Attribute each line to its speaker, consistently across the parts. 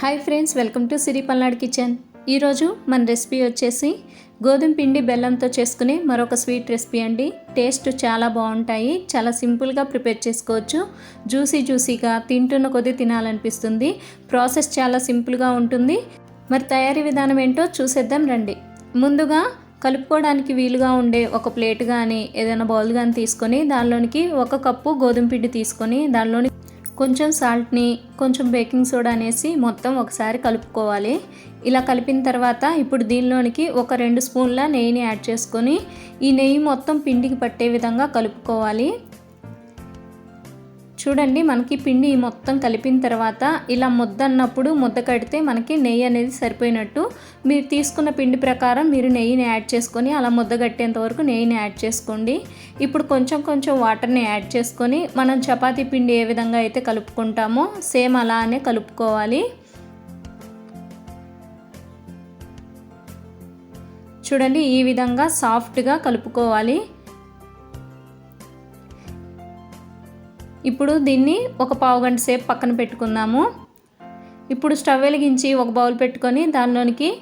Speaker 1: Hi friends welcome to Siri Palnadu kitchen ఈరోజు మన recipe వచ్చేసి గోధుమ పిండి బెల్లంతో చేసుకునే మరొక స్వీట్ రెసిపీ అండి. టేస్ట్ చాలా బాగుంటాయి. చాలా సింపుల్గా ప్రిపేర్ చేసుకోవచ్చు. జ్యూసీ జ్యూసీగా తింటున్న కొద్దీ తినాలనిపిస్తుంది. ప్రాసెస్ చాలా సింపుల్గా ఉంటుంది. మరి తయారీ విధానం ఏంటో చూసేద్దాం రండి. ముందుగా కలుపుకోవడానికి వీలుగా ఉండే ఒక ప్లేట్ కానీ ఏదైనా బౌల్ కానీ తీసుకొని దానిలోనికి ఒక కప్పు గోధుమ పిండి తీసుకొని దానిలోని కొంచెం సాల్ట్ని కొంచెం బేకింగ్ సోడా అనేసి మొత్తం ఒకసారి కలుపుకోవాలి. ఇలా కలిపిన తర్వాత ఇప్పుడు దీనిలోనికి ఒక రెండు స్పూన్ల నెయ్యిని యాడ్ చేసుకొని ఈ నెయ్యి మొత్తం పిండికి పట్టే విధంగా కలుపుకోవాలి. చూడండి మనకి పిండి మొత్తం కలిపిన తర్వాత ఇలా ముద్ద అన్నప్పుడు ముద్ద కడితే మనకి నెయ్యి అనేది సరిపోయినట్టు. మీరు తీసుకున్న పిండి ప్రకారం మీరు నెయ్యిని యాడ్ చేసుకొని అలా ముద్ద కట్టేంత వరకు నెయ్యిని యాడ్ చేసుకోండి. ఇప్పుడు కొంచెం కొంచెం వాటర్ని యాడ్ చేసుకొని మనం చపాతీ పిండి ఏ విధంగా అయితే కలుపుకుంటామో సేమ్ అలానే కలుపుకోవాలి. చూడండి ఈ విధంగా సాఫ్ట్గా కలుపుకోవాలి. ఇప్పుడు దీన్ని ఒక పావు గంట సేపు పక్కన పెట్టుకుందాము. ఇప్పుడు స్టవ్ వెలిగించి ఒక బౌల్ పెట్టుకొని దానిలోనికి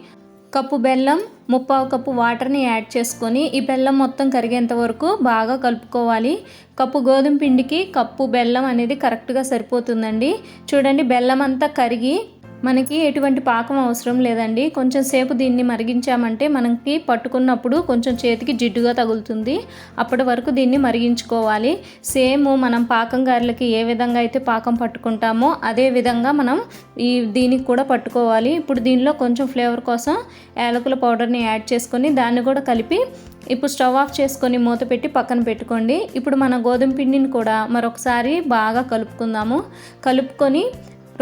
Speaker 1: కప్పు బెల్లం ముప్పావు కప్పు వాటర్ని యాడ్ చేసుకొని ఈ బెల్లం మొత్తం కరిగేంత వరకు బాగా కలుపుకోవాలి. కప్పు గోధుమ పిండికి కప్పు బెల్లం అనేది కరెక్ట్గా సరిపోతుందండి. చూడండి బెల్లం అంతా కరిగి మనకి ఎటువంటి పాకం అవసరం లేదండి. కొంచెం సేపు దీన్ని మరిగించామంటే మనకి పట్టుకున్నప్పుడు కొంచెం చేతికి జిడ్డుగా తగులుతుంది. అప్పటి వరకు దీన్ని మరిగించుకోవాలి. సేమ్ మనం పాకం గారెలకి ఏ విధంగా అయితే పాకం పట్టుకుంటామో అదే విధంగా మనం ఈ దీనికి కూడా పట్టుకోవాలి. ఇప్పుడు దీనిలో కొంచెం ఫ్లేవర్ కోసం యాలకుల పౌడర్ని యాడ్ చేసుకొని దాన్ని కూడా కలిపి ఇప్పుడు స్టవ్ ఆఫ్ చేసుకొని మూత పెట్టి పక్కన పెట్టుకోండి. ఇప్పుడు మన గోధుమ పిండిని కూడా మరొకసారి బాగా కలుపుకుందాము. కలుపుకొని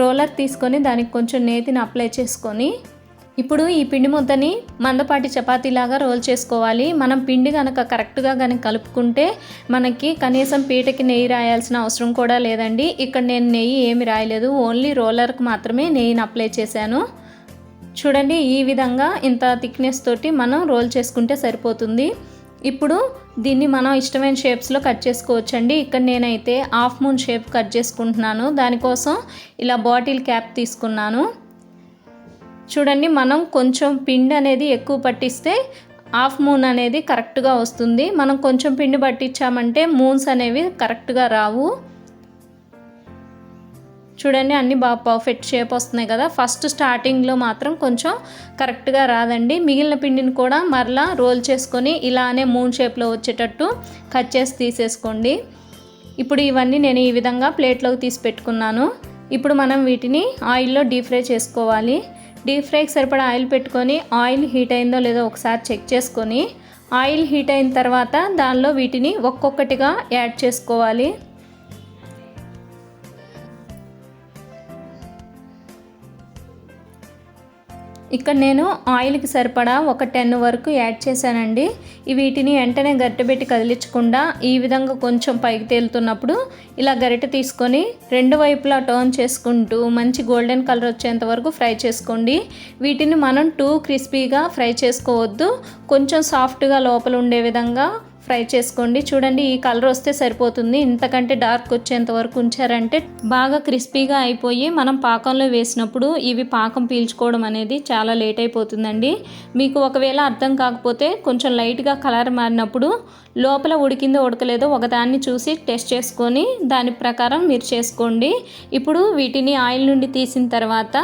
Speaker 1: రోలర్ తీసుకొని దానికి కొంచెం నేతిని అప్లై చేసుకొని ఇప్పుడు ఈ పిండి ముద్దని మందపాటి చపాతీలాగా రోల్ చేసుకోవాలి. మనం పిండి కనుక కరెక్ట్గా కనుక కలుపుకుంటే మనకి కనీసం పీటకి నెయ్యి రాయాల్సిన అవసరం కూడా లేదండి. ఇక్కడ నేను నెయ్యి ఏమి రాయలేదు. ఓన్లీ రోలర్కి మాత్రమే నెయ్యిని అప్లై చేశాను. చూడండి ఈ విధంగా ఇంత థిక్నెస్ తోటి మనం రోల్ చేసుకుంటే సరిపోతుంది. ఇప్పుడు దీన్ని మనం ఇష్టమైన షేప్స్లో కట్ చేసుకోవచ్చండి. ఇక్కడ నేనైతే హాఫ్ మూన్ షేప్ కట్ చేసుకుంటున్నాను. దానికోసం ఇలా బాటిల్ క్యాప్ తీసుకున్నాను. చూడండి మనం కొంచెం పిండి అనేది ఎక్కువ పట్టిస్తే హాఫ్ మూన్ అనేది కరెక్ట్గా వస్తుంది. మనం కొంచెం పిండి పట్టించామంటే మూన్స్ అనేవి కరెక్ట్గా రావు. చూడండి అన్నీ బాగా పర్ఫెక్ట్ షేప్ వస్తున్నాయి కదా. ఫస్ట్ స్టార్టింగ్లో మాత్రం కొంచెం కరెక్ట్గా రాదండి. మిగిలిన పిండిని కూడా మరలా రోల్ చేసుకొని ఇలానే మూన్ షేప్లో వచ్చేటట్టు కట్ చేసి తీసేసుకోండి. ఇప్పుడు ఇవన్నీ నేను ఈ విధంగా ప్లేట్లోకి తీసి పెట్టుకున్నాను. ఇప్పుడు మనం వీటిని ఆయిల్లో డీప్ ఫ్రై చేసుకోవాలి. డీప్ ఫ్రైకి సరిపడా ఆయిల్ పెట్టుకొని ఆయిల్ హీట్ అయిందో లేదో ఒకసారి చెక్ చేసుకొని ఆయిల్ హీట్ అయిన తర్వాత దానిలో వీటిని ఒక్కొక్కటిగా యాడ్ చేసుకోవాలి. ఇక్కడ నేను ఆయిల్కి సరిపడా ఒక టెన్ వరకు యాడ్ చేశానండి. వీటిని వెంటనే గరిటె కదిలించకుండా ఈ విధంగా కొంచెం పైకి తేలుతున్నప్పుడు ఇలా గరిటె తీసుకొని రెండు వైపులా టర్న్ చేసుకుంటూ మంచి గోల్డెన్ కలర్ వచ్చేంత వరకు ఫ్రై చేసుకోండి. వీటిని మనం టూ క్రిస్పీగా ఫ్రై చేసుకోవద్దు. కొంచెం సాఫ్ట్గా లోపల ఉండే విధంగా ఫ్రై చేసుకోండి. చూడండి ఈ కలర్ వస్తే సరిపోతుంది. ఇంతకంటే డార్క్ వచ్చేంత వరకు ఉంచారంటే బాగా క్రిస్పీగా అయిపోయి మనం పాకంలో వేసినప్పుడు ఇవి పాకం పీల్చుకోవడం అనేది చాలా లేట్ అయిపోతుందండి. మీకు ఒకవేళ అర్థం కాకపోతే కొంచెం లైట్గా కలర్ మారినప్పుడు లోపల ఉడికిందో ఉడకలేదో ఒకదాన్ని చూసి టెస్ట్ చేసుకొని దాని ప్రకారం మీరు చేసుకోండి. ఇప్పుడు వీటిని ఆయిల్ నుండి తీసిన తర్వాత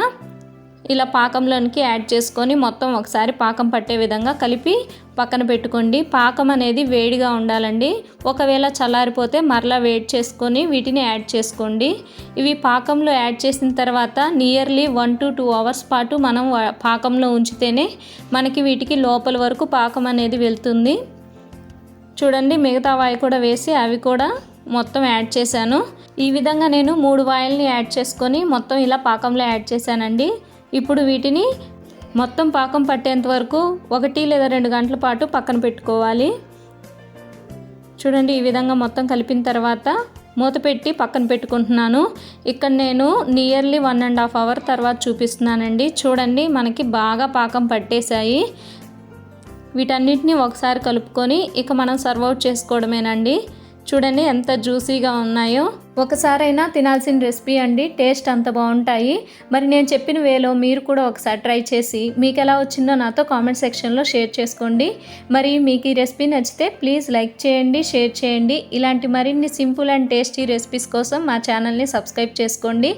Speaker 1: ఇలా పాకంలోనికి యాడ్ చేసుకొని మొత్తం ఒకసారి పాకం పట్టే విధంగా కలిపి పక్కన పెట్టుకోండి. పాకం అనేది వేడిగా ఉండాలండి. ఒకవేళ చల్లారిపోతే మరలా వేడి చేసుకొని వీటిని యాడ్ చేసుకోండి. ఇవి పాకంలో యాడ్ చేసిన తర్వాత nearly one to two hours పాటు మనం పాకంలో ఉంచితేనే మనకి వీటికి లోపల వరకు పాకం అనేది వెళ్తుంది. చూడండి మిగతా వాయి కూడా వేసి అవి కూడా మొత్తం యాడ్ చేశాను. ఈ విధంగా నేను మూడు వాయిల్ని యాడ్ చేసుకొని మొత్తం ఇలా పాకంలో యాడ్ చేశానండి. ఇప్పుడు వీటిని మొత్తం పాకం పట్టేంత వరకు ఒకటి లేదా రెండు గంటల పాటు పక్కన పెట్టుకోవాలి. చూడండి ఈ విధంగా మొత్తం కలిపిన తర్వాత మూత పెట్టి పక్కన పెట్టుకుంటున్నాను. ఇక్కడ నేను nearly one and half hour తర్వాత చూపిస్తున్నానండి. చూడండి మనకి బాగా పాకం పట్టేశాయి. వీటన్నిటిని ఒకసారి కలుపుకొని ఇక మనం సర్వ్ అవుట్ చేసుకోవడమేనండి. చూడండి ఎంత జ్యూసీగా ఉన్నాయో. ఒకసారైనా తినాల్సిన రెసిపీ అండి టేస్ట్ అంత బాగుంటాయి. మరి నేను చెప్పిన వేలో మీరు కూడా ఒకసారి ట్రై చేసి మీకు ఎలా వచ్చిందో నాతో కామెంట్ సెక్షన్లో షేర్ చేసుకోండి. మరి మీకు ఈ రెసిపీ నచ్చితే ప్లీజ్ లైక్ చేయండి షేర్ చేయండి. ఇలాంటి మరిన్ని సింపుల్ అండ్ టేస్టీ రెసిపీస్ కోసం మా ఛానల్ని సబ్స్క్రైబ్ చేసుకోండి.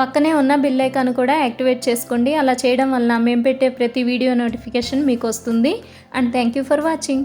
Speaker 1: పక్కనే ఉన్న బిల్ ఐకాన్ కూడా యాక్టివేట్ చేసుకోండి. అలా చేయడం వలన మేము పెట్టే ప్రతి వీడియో నోటిఫికేషన్ మీకు వస్తుంది. And thank you for watching.